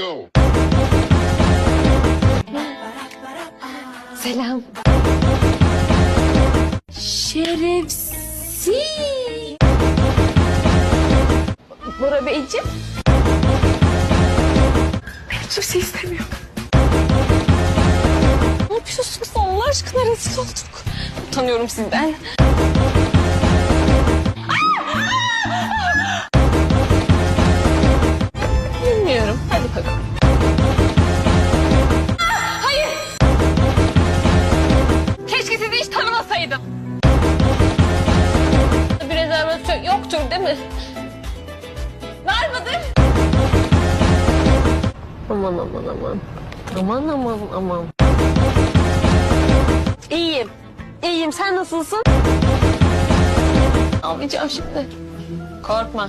go. Selam. Şerefsiz. Bora Beyciğim. Ben kimse istemiyorum. Ne yapıyorsunuz Allah aşkına rezil olduk. Utanıyorum sizden. Tanımasaydım. Bir rezervasyon yoktur değil mi? Var mıdır? Aman aman aman. Aman aman aman. İyiyim. İyiyim. Sen nasılsın? Almayacağım şimdi. Korkma.